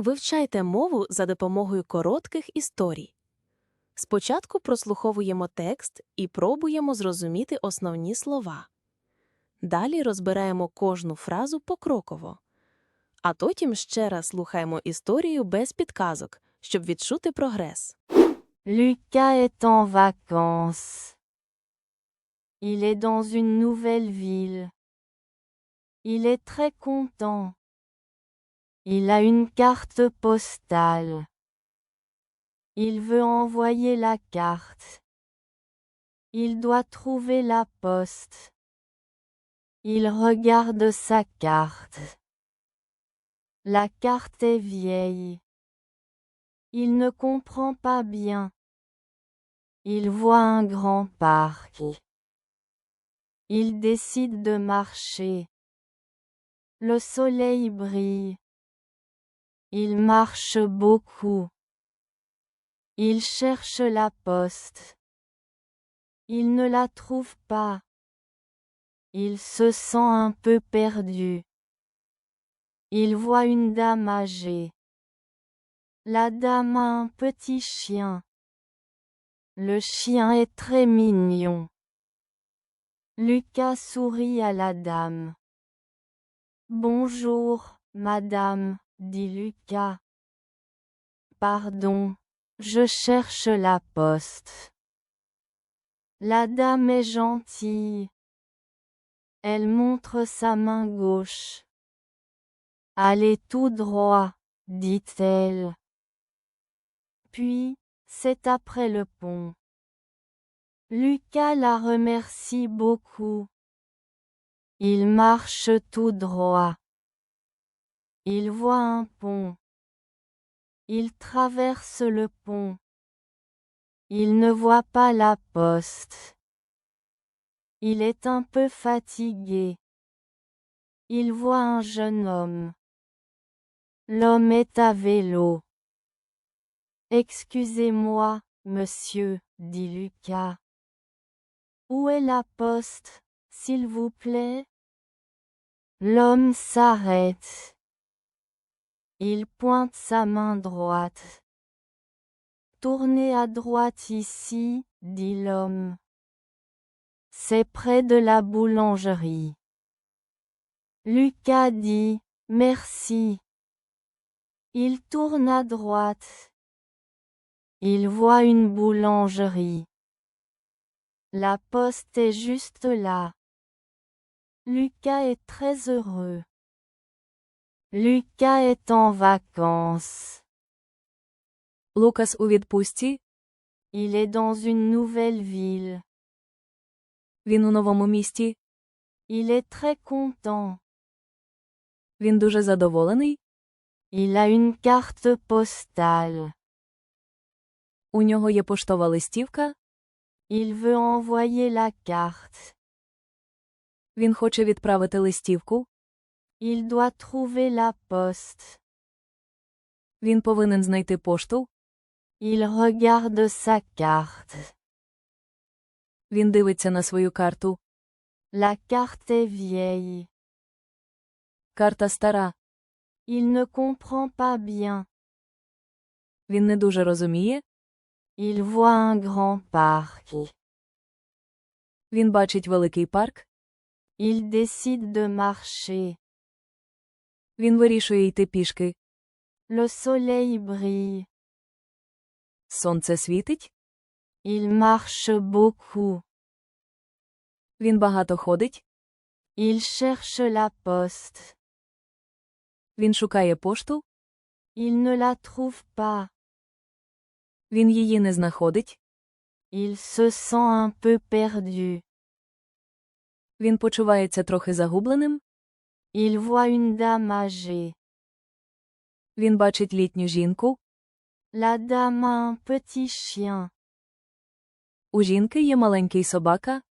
Вивчайте мову за допомогою коротких історій. Спочатку прослуховуємо текст і пробуємо зрозуміти основні слова. Далі розбираємо кожну фразу покроково. А потім ще раз слухаємо історію без підказок, щоб відчути прогрес. Lucas est en vacances. Il est dans une nouvelle ville. Il est très content. Il a une carte postale. Il veut envoyer la carte. Il doit trouver la poste. Il regarde sa carte. La carte est vieille. Il ne comprend pas bien. Il voit un grand parc. Il décide de marcher. Le soleil brille. Il marche beaucoup. Il cherche la poste. Il ne la trouve pas. Il se sent un peu perdu. Il voit une dame âgée. La dame a un petit chien. Le chien est très mignon. Lucas sourit à la dame. Bonjour, madame, dit Lucas. Pardon, je cherche la poste. La dame est gentille. Elle montre sa main gauche. Allez tout droit, dit-elle. Puis, c'est après le pont. Lucas la remercie beaucoup. Il marche tout droit. Il voit un pont. Il traverse le pont. Il ne voit pas la poste. Il est un peu fatigué. Il voit un jeune homme. L'homme est à vélo. Excusez-moi, monsieur, dit Lucas. Où est la poste, s'il vous plaît? L'homme s'arrête. Il pointe sa main droite. Tournez à droite ici, dit l'homme. C'est près de la boulangerie. Lucas dit, merci. Il tourne à droite. Il voit une boulangerie. La poste est juste là. Lucas est très heureux. Lucas est en vacances. Лукас у відпустці, Il est dans une nouvelle ville. він у новому місті, Il est très content. він дуже задоволений, Il a une carte postale. у нього є поштова листівка, Il veut envoyer la carte. він хоче відправити листівку, Il doit trouver la poste. він повинен знайти пошту, Il regarde sa carte. він дивиться на свою карту. La carte est vieille. Карта стара, Il ne comprend pas bien. він не дуже розуміє, Il voit un grand parc. він бачить великий парк, Il décide de marcher. Він вирішує йти пішки. Le soleil brille. Сонце світить, Il marche beaucoup. він багато ходить, Il cherche la poste. він шукає пошту, Il ne la trouve pas. він її не знаходить, Il se sent un peu perdu. він почувається трохи загубленим, Il voit une dame âgée. він бачить літню жінку, La dame a un petit chien. у жінки є маленький собака,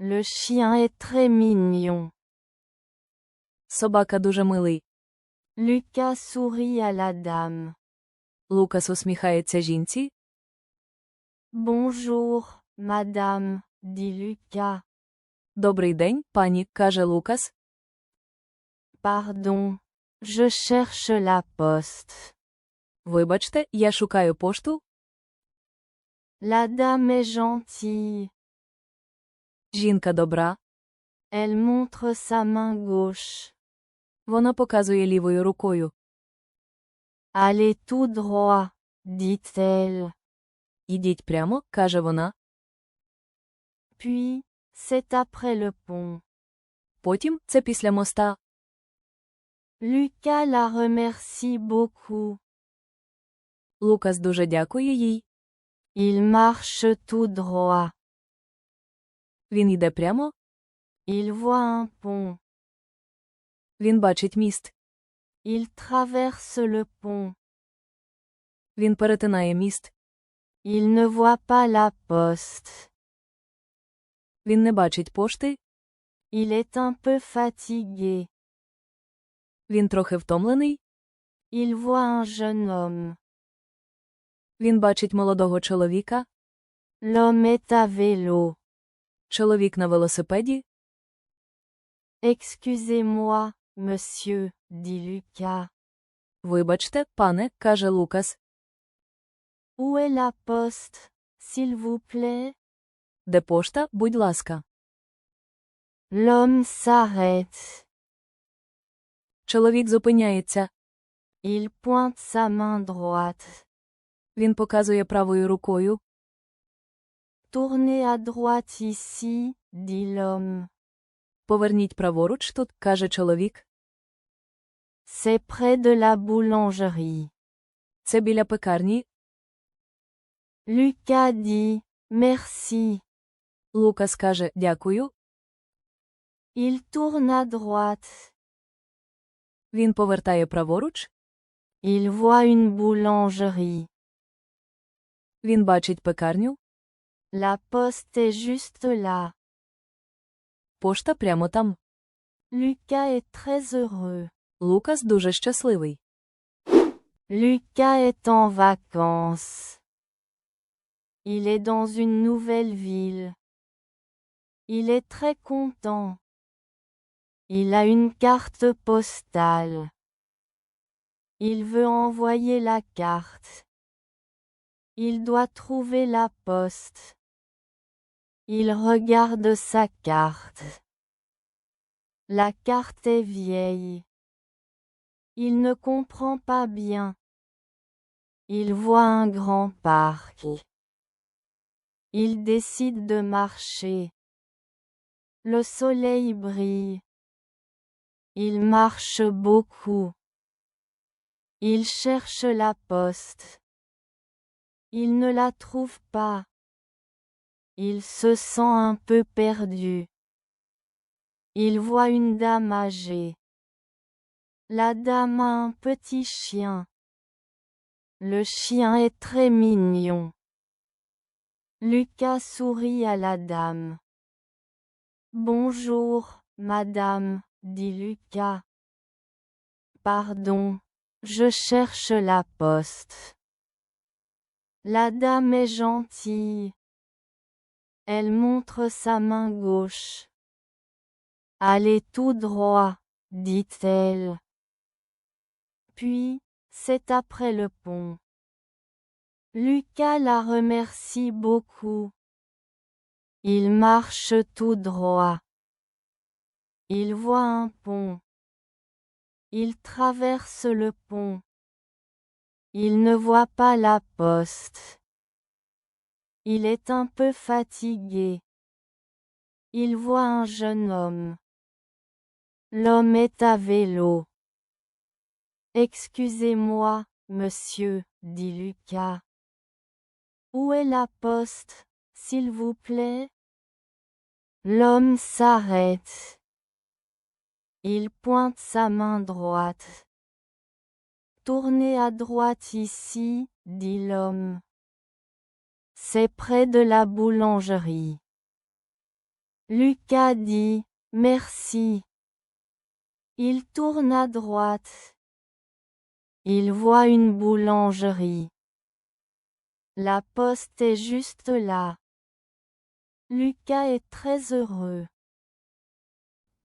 Le chien est très mignon. собака дуже милий. Lucas sourit à la dame. Лукас усміхається жінці, Bonjour, madame, dit Lucas. Добрий день, пані, каже Лукас. Pardon, Je cherche la poste. Вибачте, я шукаю пошту. La dame est gentille. Жінка добра. Elle montre sa main gauche. Вона показує лівою рукою. Allez tout droit, dit-elle. Ідіть прямо, каже вона. Puis, c'est après le pont. Потім це після моста. Lucas la remercie beaucoup. Лукас дуже дякує їй. Il marche tout droit. Він йде прямо. Il voit un pont. Він бачить міст. Il traverse le pont. Він перетинає міст. Il ne voit pas la poste. Він не бачить пошти. Il est un peu fatigué. Він трохи втомлений. Il voit un jeune homme. Він бачить молодого чоловіка. L'homme est à vélo. Чоловік на велосипеді. Excusez-moi, monsieur, dit Lucas. Вибачте, пане, каже Лукас. Où est la poste, s'il vous plaît? Де пошта, будь ласка. L'homme s'arrête. Чоловік зупиняється. Il pointe sa main droite. Він показує правою рукою. Tournez à droite ici, dit l'homme. Поверніть праворуч тут, каже чоловік. C'est près de la boulangerie. Це біля пекарні. Lucas dit Merci. Лукас каже дякую. Il tourne à droite. Він повертає праворуч. Il voit une boulangerie. Він бачить пекарню. La poste est juste là. Пошта прямо там. Lucas est très heureux. Лукас дуже щасливий. Lucas est en vacances. Il est dans une nouvelle ville. Il est très content. Il a une carte postale. Il veut envoyer la carte. Il doit trouver la poste. Il regarde sa carte. La carte est vieille. Il ne comprend pas bien. Il voit un grand parc. Il décide de marcher. Le soleil brille. Il marche beaucoup. Il cherche la poste. Il ne la trouve pas. Il se sent un peu perdu. Il voit une dame âgée. La dame a un petit chien. Le chien est très mignon. Lucas sourit à la dame. Bonjour, madame, dit Lucas. Pardon, je cherche la poste. La dame est gentille. Elle montre sa main gauche. Allez tout droit, dit-elle. Puis, c'est après le pont. Lucas la remercie beaucoup. Il marche tout droit. Il voit un pont. Il traverse le pont. Il ne voit pas la poste. Il est un peu fatigué. Il voit un jeune homme. L'homme est à vélo. Excusez-moi, monsieur, dit Lucas. Où est la poste, s'il vous plaît? L'homme s'arrête. Il pointe sa main droite. Tournez à droite ici, dit l'homme. C'est près de la boulangerie. Lucas dit, merci. Il tourne à droite. Il voit une boulangerie. La poste est juste là. Lucas est très heureux.